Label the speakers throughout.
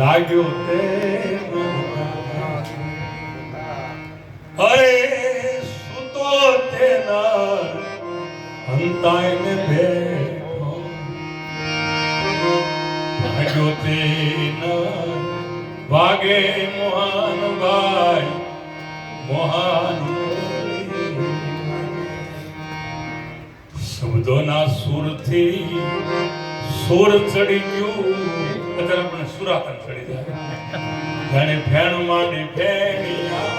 Speaker 1: જાગ્યો તે અરે સુતો તે નર હંતાઈને બેઠો. જાગ્યો તે નર વાગે મોહાન ભાઈ મોહાન શબ્દોના સુરથી સુર ચડી ગયું. અત્યારે આપણે સુરાતન ચડી જાય. જાણે ફેણ માંડી ફેણિયા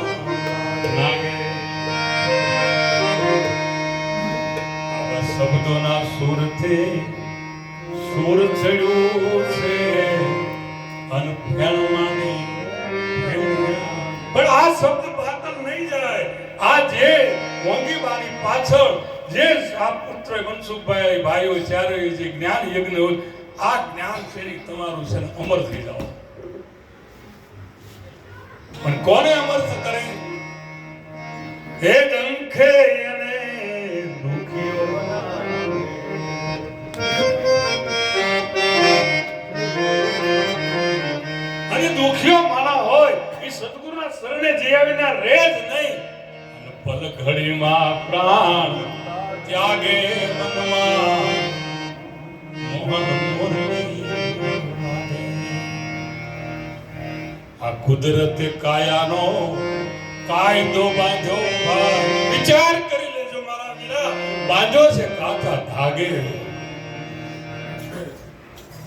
Speaker 1: શબ્દોના સુરથી સુર ચડ્યું છે. અને ફેણ માંડી પણ આ શબ્દ પાતળ નહીં જાય. આ જે મોંઘીબાની પાછળ જે આ પુત્ર મનસુખભાઈ ભાઈઓ ચારે જે જ્ઞાન યજ્ઞ આ જ્ઞાન ફેરી તમારું છે અમર થઈ જાઓ પણ કોને અમર કરે હે ડંખે અને અને દુખીઓ માણા હોય, એ સદગુરુના શરણે જયા વિના રહે જ નહીં અને પલ ઘડીમાં પ્રાણ ત્યાગે મનમાં. આ કુદરતે કાયાનો કાયદો બાંધો. વિચાર કરી લેજો મારા વીરા બાંધો છે, કાચા ધાગે.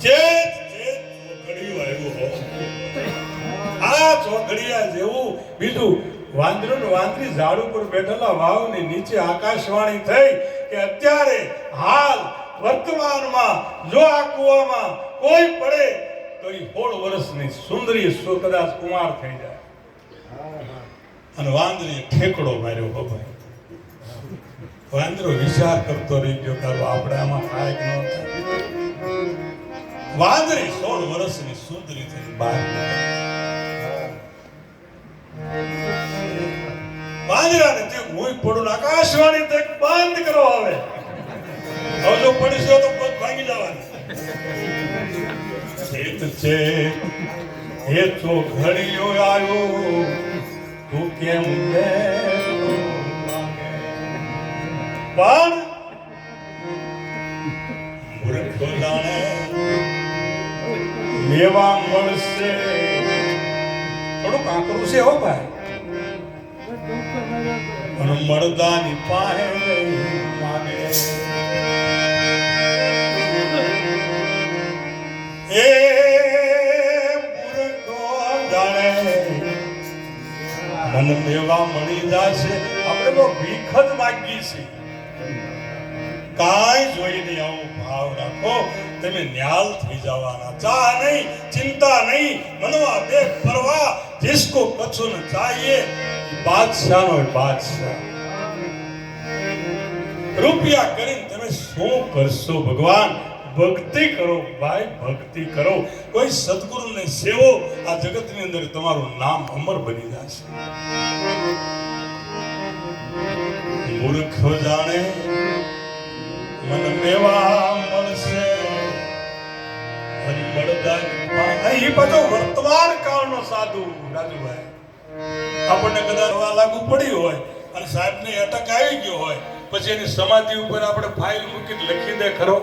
Speaker 1: જે જે ચોઘડિયું આવ્યું હો. આ ચોઘડિયા જેવું બીજું વાંદરો ને વાંદરી ઝાડ ઉપર બેઠેલા વાવની નીચે આકાશવાણી થઈ કે અત્યારે હાલ વર્તમાનમાં જો આ કુવામાં કોઈ પડે, તો એ સોળ વર્ષની સુંદરી કદાચ કુમાર થઈ જાય. અને વાંદરીએ ઠેકડો માર્યો હો વાંદરો વિચાર કરતો રહી ગયો તારો આપણે આમાં થાય ન વાંદરી સોળ વર્ષની સુંદરી થઈ બહાર. વાંદરાને તે હું પડું આકાશવાણી તે બંધ કરો હવે. હવે જો પડીશો તો પગ ભાંગી જવાના છે હે તો ઘડીયો આવ્યો. તું કેમ? પણ મૂર્ખ જાણે મેવા મળશે. થોડુંક આકરું છે હો ભાઈ. પણ મળદાની પાસે માગે દાડે મન મેવા મળી જશે. આપણે તો ભીખ જ માગીએ છીએ. કાંઈ જોઈને આવો ભાવ રાખો. તમે ન્યાલ થઈ જવાના. ચા નહીં, ચિંતા નહીં. મનવા બે પરવા જિસકો કછો ન ચાહીએ. બાદશાહનો બાદશાહ. રૂપિયા કરીને તમે શું કરશો ભગવાન? ભક્તિ કરો, ભાઈ, ભક્તિ કરો. કોઈ સદગુરુને સેવો, આ જગતની અંદર તમારું નામ અમર બની જશે. મૂર્ખ જાણે, મન મેવા મળશે. એ બધો વર્તમાન કાળનો સાધુ, રાજુભાઈ. આપણને કદાચ લાગુ પડી હોય અને સાહેબને અટક આવી ગયો હોય, પછી એની સમાધિ ઉપર આપણે ફાઇલ મૂકીને લખી દે ખરો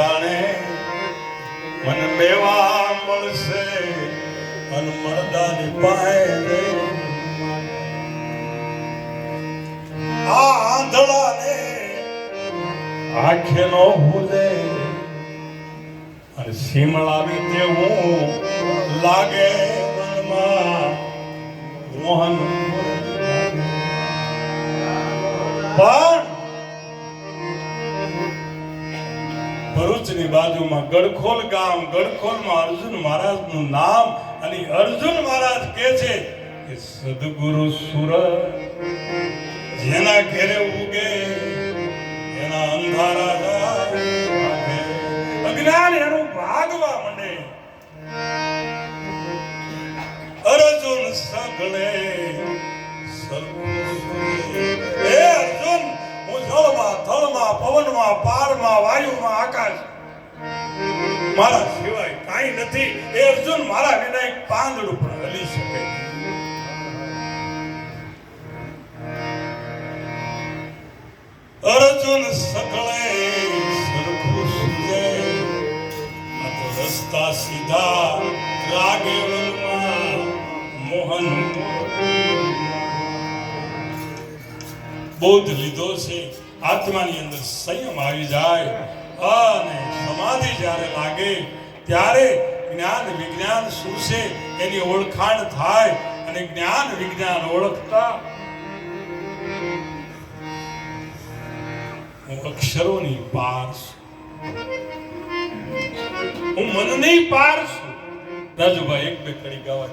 Speaker 1: જાણે મન મેવા મળશે અને પાય પાસે આ આંધળાને આંખે નો ભૂલે અને શિમળાવી તેવું લાગે મનમાં. મોહન પણ ભરૂચની બાજુમાં ગડખોલ ગામ ગડખોલમાં અર્જુન મહારાજનું નામ અને અર્જુન મહારાજ કહે છે કે, સદગુરુ સુર જેના ઘેરે ઉગે, એના અંધારા અજ્ઞાન એનું ભાગવા માંડે. અર્જુન સગળે એ અર્જુન, હું જળમાં, થળમાં, પવનમાં પારમાં વાયુમાં આકાશ મારા સિવાય કાંઈ નથી. એ અર્જુન મારા વિના એક પાંદડું પણ હલી શકે. અર્જુન સકળે સરખું સમજે રસ્તા સીધા રાગે મોહન. બોધ લીધો છે. આત્માની અંદર સંયમ આવી જાય. અને સમાધિ જ્યારે લાગે, ત્યારે જ્ઞાન વિજ્ઞાન શું છે એની ઓળખાણ થાય અને જ્ઞાન વિજ્ઞાન ઓળખતા હું અક્ષરોની પાર છું. હું મનની પાર છું. રાજુભાઈ, એક બે કડી ગાવા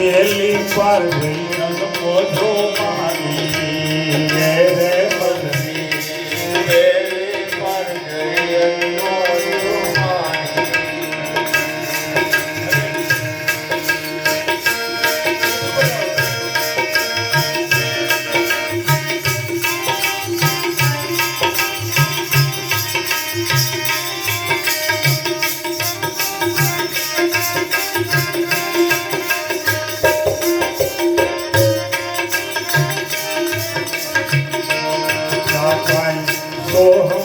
Speaker 2: પેલી પર જઈને પોજો મારી. રે Thank.